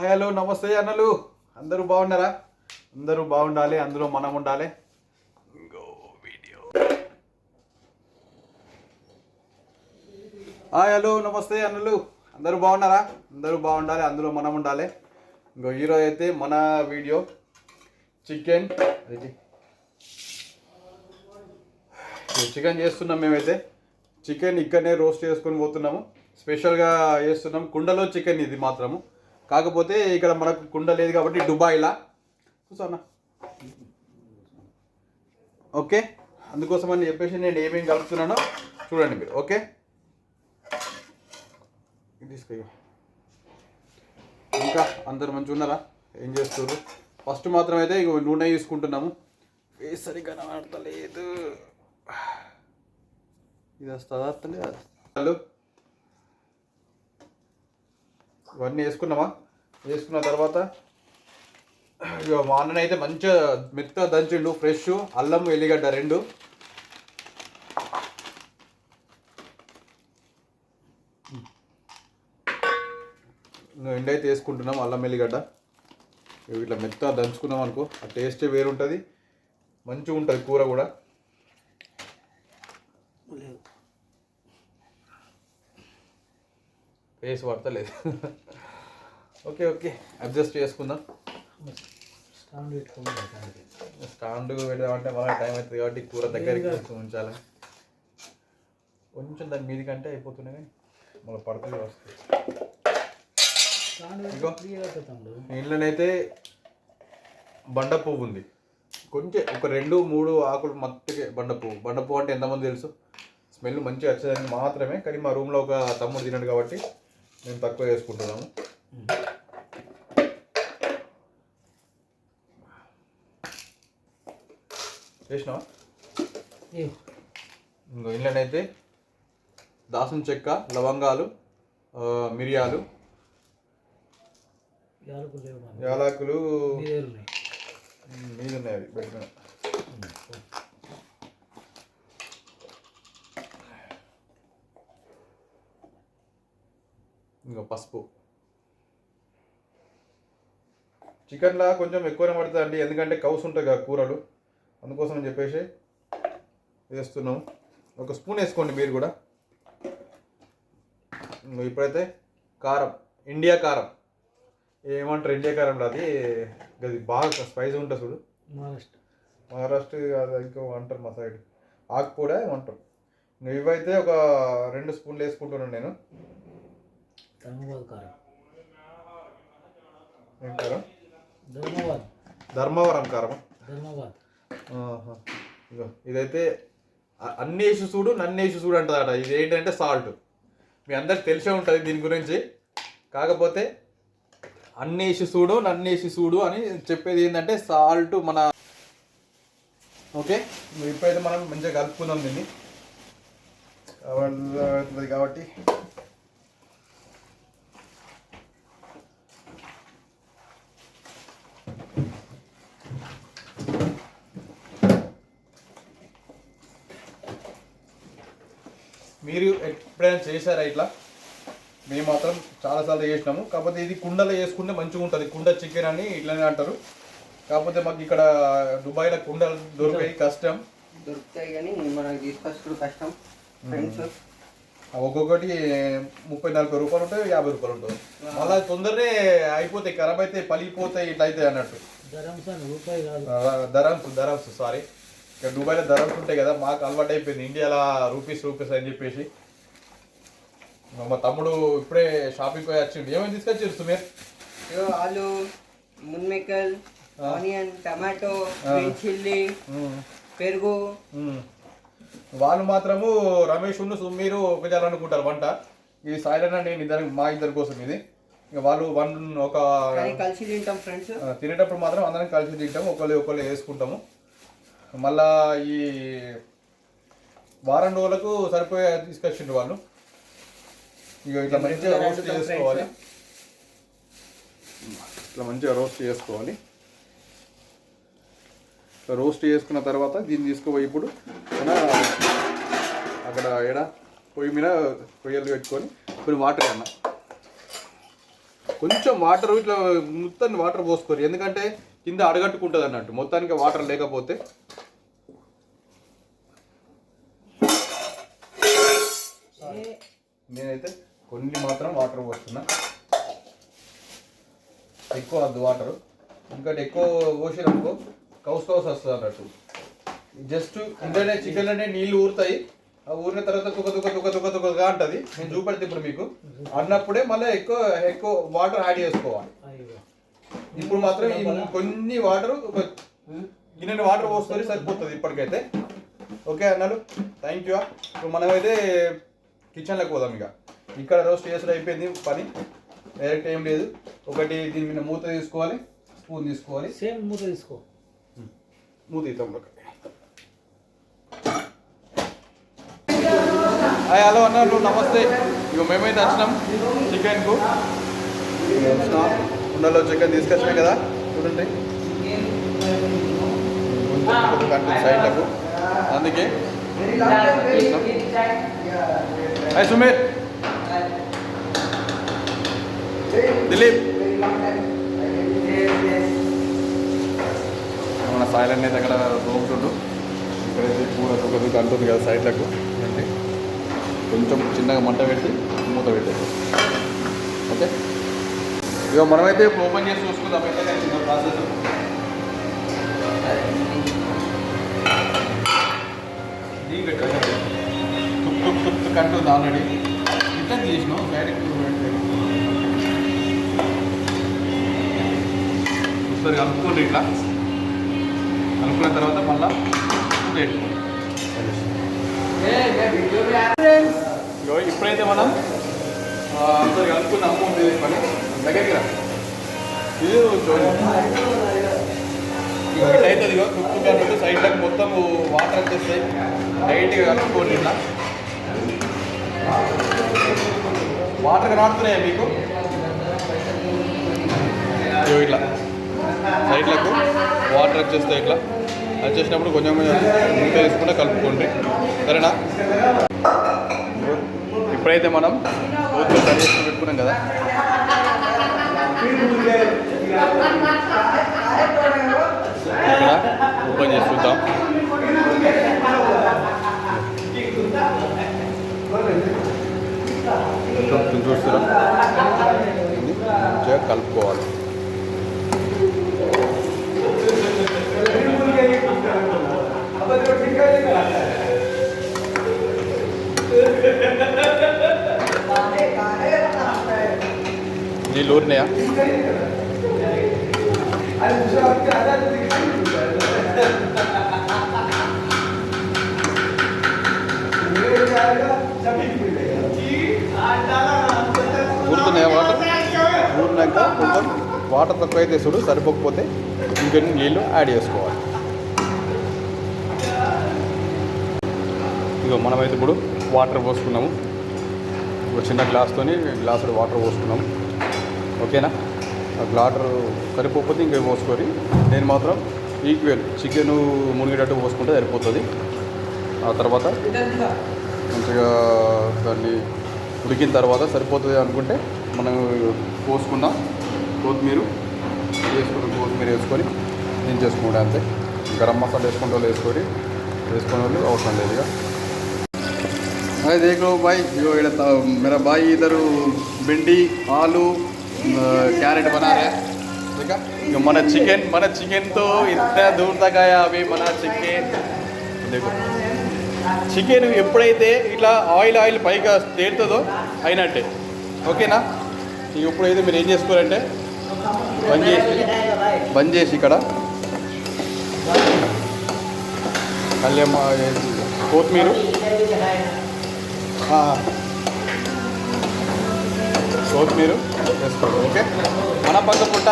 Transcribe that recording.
Hello నమస్తే అన్నలు. అందరూ బాగున్నారా? అందరూ బాగుండాలి అందులో మనం ఉండాలి. వీడియో. హాయ్ హలో నమస్తే అన్నలు. అందరూ బాగున్నారా? అందరూ బాగుండాలి అందులో మనం ఉండాలి. ఇంకో ఈరోజు అయితే మన వీడియో. చికెన్. చికెన్ చేస్తున్నాం మేమైతే. చికెన్ ఇక్కడనే రోస్ట్ చేసుకొని పోతున్నాము. స్పెషల్గా చేస్తున్నాం కుండలో చికెన్ ఇది మాత్రము. కాకపోతే ఇక్కడ మనకు కుండ లేదు కాబట్టి దుబాయ్లా. కూర్చోన్నా ఓకే. అందుకోసం అని చెప్పేసి నేను ఏమేమి కలుపుతున్నానో చూడండి మీరు. ఓకే. తీసుకో ఇంకా అందరు మంచిగా ఉన్నారా? ఏం చేస్తారు ఫస్ట్ మాత్రం అయితే ఇక నూనె తీసుకుంటున్నాము. ఏ సరిగ్గా కనబడతలేదు. ఇది వస్తుందా? హలో ఇవన్నీ వేసుకున్నామా? వేసుకున్న తర్వాత ఇక మా అన్ననైతే అయితే మంచిగా మెత్తగా దంచిండు ఫ్రెష్ అల్లం ఎల్లిగడ్డ రెండు. ఎండైతే వేసుకుంటున్నాం అల్లం ఎల్లిగడ్డ. ఇట్లా మెత్తగా దంచుకున్నాం అనుకో ఆ టేస్టే వేరుంటుంది. మంచిగా ఉంటుంది కూర కూడా. ఫేస్ పడతలేదు. Okay okay. అడ్జస్ట్ చేసుకుందాం. స్టాండ్ స్టాండ్ పెడదామంటే మళ్ళీ టైం అవుతుంది కాబట్టి కూర దగ్గరికి ఉంచాలి. కొంచెం దాని మీది కంటే అయిపోతున్నాయి కానీ మళ్ళీ పడుతుంది వస్తుంది ఇంట్లోనైతే బండ పువ్వు ఉంది. కొంచెం ఒక రెండు మూడు ఆకులు మట్టుకే బండ పువ్వు. బండ పువ్వు అంటే ఎంతమంది తెలుసు? స్మెల్ మంచిగా వచ్చేదానికి మాత్రమే కానీ మా రూమ్లో ఒక తమ్ముడు తినడు కాబట్టి మేము తక్కువ వేసుకుంటున్నాము చేసినావా? ఇంకో ఇంట్లోనైతే దాసం చెక్క లవంగాలు మిరియాలు. యాలకులు మీద ఉన్నాయి అవి పెట్టుకున్నా ఇంకా పసుపు. చికెన్లా కొంచెం ఎక్కువనే పడుతుంది అండి ఎందుకంటే కౌస్ ఉంటాయి కదా కూరలు. అందుకోసం అని చెప్పేసి వేస్తున్నాం. ఒక స్పూన్ వేసుకోండి మీరు కూడా. ఇప్పుడైతే కారం ఇండియా కారం. ఏమంటారు ఇండియా కారం అది? అది బాగా స్పైసీ ఉంటుంది చూడు. మహారాష్ట్ర. మహారాష్ట్ర ఇంకో అంటారు మా సైడ్. ఆకుపూడ ఏమంటారు. ఇంక ఇవైతే ఒక రెండు స్పూన్లు వేసుకుంటున్నాను నేను. ధర్మాబాద్ కారం ఏం కారం ధర్మాబాద్ ధర్మవరం కారం ధర్మాబాద్ ఆహా. ఇగో ఇదైతే అ- అన్ని వేసి చూడు నన్ను వేసి చూడు అంటదట. ఇది ఏంటంటే సాల్ట్. మీ అందరికి తెలిసే ఉంటుంది దీని గురించి. కాకపోతే అన్ని వేసి చూడు నన్ను వేసి చూడు అని చెప్పేది ఏంటంటే సాల్ట్ మన ఓకే? ఇప్పుడైతే మనం మంచిగా కలుపుకుందాం దీన్ని. కాబట్టి మీరు ఎప్పుడైనా చేశారా ఇట్లా? మేము మాత్రం చాలాసార్లు చేసినాము. కాకపోతే ఇది కుండలో చేసుకుంటే మంచిగా ఉంటుంది. కుండ చికెన్ అని ఇట్లనే అంటారు. కాకపోతే మాకు ఇక్కడ దుబాయ్లో కుండలు దొరికాయి కష్టం. దొరుకుతాయి కానీ మనకి తీసుకొచ్చుడు కష్టం. ఫ్రెండ్స్ ఒక్కొక్కటి ముప్పై నలభై రూపాయలు ఉంటాయి యాభై రూపాయలు ఉంటుంది మళ్ళీ తొందరనే అయిపోతాయి ఖరాబ్ అయితే పలిగిపోతాయి ఇట్లా అయితే అన్నట్టు. ధరమ్స్ ధరమ్స్ సారీ ఇక్కడ దుబాయ్లో ధరమ్స్ ఉంటాయి కదా మాకు అలవాటు అయిపోయింది. ఇండియాలో రూపీస్ రూపీస్ అని చెప్పేసి. మా తమ్ముడు ఇప్పుడే షాపింగ్ పోయి వచ్చిండు. ఏమేమి తీసుకొచ్చారు సుమేర్? ఆలు మున్మెకల్ ఆనియన్ టమాటో చిల్లీ పెరుగు. వాళ్ళు మాత్రము రమేష్ ఉన్న సుమీరు ఒక చేయాలనుకుంటారు వంట. ఇది సాయిలన్ నేను ఇద్దరు మా ఇద్దరి కోసం ఇది. ఇక వాళ్ళు వన్ ఒక కలిసి తింటాం ఫ్రెండ్స్. తినేటప్పుడు మాత్రం అందరం కలిసి తింటాము ఒకళ్ళు ఒకళ్ళు వేసుకుంటాము. మళ్ళా ఈ వారం రోజులకు సరిపోయే తీసుకొచ్చిండు వాళ్ళు. ఇక ఇట్లా మంచిగా రోస్ట్ చేసుకోవాలి. ఇట్లా మంచిగా రోస్ట్ చేసుకోవాలి. ఇట్లా రోస్ట్ చేసుకున్న తర్వాత దీన్ని తీసుకుపోయి ఇప్పుడు మన అక్కడ ఎడ పొయ్యి మీద పొయ్యలు పెట్టుకొని కొన్ని వాటర్ అన్న. కొంచెం వాటర్ ఇట్లా మొత్తాన్ని వాటర్ పోసుకోరు. ఎందుకంటే కింద అడగట్టుకుంటుంది అన్నట్టు. మొత్తానికి వాటర్ లేకపోతే. నేనైతే కొన్ని మాత్రం వాటర్ పోస్తున్నా. ఎక్కువ వద్దు వాటర్. ఎందుకంటే ఎక్కువ పోసిననుకో కౌస్ కౌస్ వస్తుంది అన్నట్టు. జస్ట్ ఇంటనే చికెన్ అంటే నీళ్ళు ఊరుతాయి. ఆ ఊరిన తర్వాత తుక తుక తుక తుక తుకగా అంటది. నేను చూపెడితే ఇప్పుడు మీకు. అన్నప్పుడే మళ్ళీ ఎక్కువ ఎక్కువ వాటర్ యాడ్ చేసుకోవాలి. అయ్యో. ఇప్పుడు మాత్రం ఈ కొన్ని వాటర్ ఒక గిన్నెని వాటర్ పోసుకొని సరిపోతుంది ఇప్పటికైతే. ఓకే అన్నాడు థ్యాంక్ యూ ఇప్పుడు మనమైతే కిచెన్లోకి పోదాం ఇక. ఇక్కడ రోస్ట్ చేసుడు అయిపోయింది పని. డైరెక్ట్ ఏం లేదు. ఒకటి దీని మీద మూత తీసుకోవాలి స్పూన్ తీసుకోవాలి. సేమ్ మూత తీసుకో. మూత తీద్దాం ఒకటి హాయ్ హలో అన్నారు నమస్తే. ఇక మేమైతే వచ్చినాం చికెన్కు. కుండలో చికెన్ తీసుకొచ్చినాం కదా? చూడండి. కొంచెం సైడ్లకు అందుకే హాయ్ సుమీర్. దిలీప్. మన సాయిల్ అనేది అక్కడ రోగుతుండు ఇక్కడైతే పూర తుగదు అంటుంది కదా సైడ్లకు అంటే కొంచెం చిన్నగా మంట పెట్టి మూత పెట్టేది ఓకే? ఇక మనమైతే ఇప్పుడు ఓపెన్ చేసి చూసుకుందాం. చిన్న ప్రాసెస్ తుక్ తుక్ తుక్ తుక్ అంటుంది ఆల్రెడీ ఇట్లా తీసినాం డైరెక్ట్ ఒకసారి కలుపుకోండి ఇట్లా. కలుపుకున్న తర్వాత మళ్ళా ఇప్పుడైతే మనం ఆ, ఒకసారి కలుపుకున్నాము మూడు పని. దగ్గరికి రా. ఇది చూడండి ఇట్లా అవుతుంది ఇగో సైడ్లకు మొత్తం వాటర్ వచ్చేస్తాయి లైట్గా కలుపుకోండి ఇట్లా వాటర్ కనబడుతున్నాయా మీకు? ఇగో ఇట్లా. సైడ్లకు వాటర్ వచ్చేస్తాయి ఇట్లా. వచ్చేసినప్పుడు కొంచెం కొంచెం ముందు వేసుకుంటే కలుపుకోండి. సరేనా? ఇప్పుడైతే మనం మూతలో కర్రీ పెట్టుకున్నాం కదా. ఇక్కడ ఓపెన్ చేసి చూద్దాం. కొంచెం చూస్తారా? మంచిగా కలుపుకోవాలి. Ha ha ha ha! నీళ్ళు ఊరినాయా ఊరుతున్నాయా వాటర్? ఊరినాక కొంచెం వాటర్ తక్కువ అయితే చూడు సరిపోకపోతే ఇంకొన్ని నీళ్ళు యాడ్ చేసుకోవాలి. ఇగో మనమైతే ఇప్పుడు వాటర్ పోసుకున్నాము. ఒక చిన్న గ్లాస్తోని గ్లాసులో వాటర్ పోసుకున్నాము. ఓకేనా ఆ వాటర్ సరిపోకపోతే ఇంకేం పోసుకొని నేను మాత్రం ఈక్వల్ చికెన్ మునిగేటట్టు పోసుకుంటే సరిపోతుంది ఆ తర్వాత మంచిగా దాన్ని ఉడికిన తర్వాత సరిపోతుంది అనుకుంటే మనం పోసుకున్న కొత్తిమీర వేసుకుని కొత్తిమీర వేసుకొని నేను చేసుకుంటే అంతే గరం మసాలా వేసుకుంటే వాళ్ళు వేసుకొని వేసుకునే వాళ్ళు అవసరం లేదు ఇక अरे देख लो भाई जो ये था, मेरा भाई इधर भिंडी आलू క్యారెట్ బనారే మన చికెన్ మన చికెన్తో ఇంత దూర్ తగ్గాయా అవి మన చికెన్. చికెన్ ఎప్పుడైతే ఇట్లా ఆయిల్ ఆయిల్ పైగా తేరుతుందో అయినట్టే. ఓకేనా? ఎప్పుడైతే మీరు ఏం చేసుకోరంటే బంద్ చేసి బంద్ చేసి ఇక్కడ కళ్యాణ కొత్తిమీర. కొత్తిమీర వేసుకోండి ఓకే? మన పక్క పుట్ట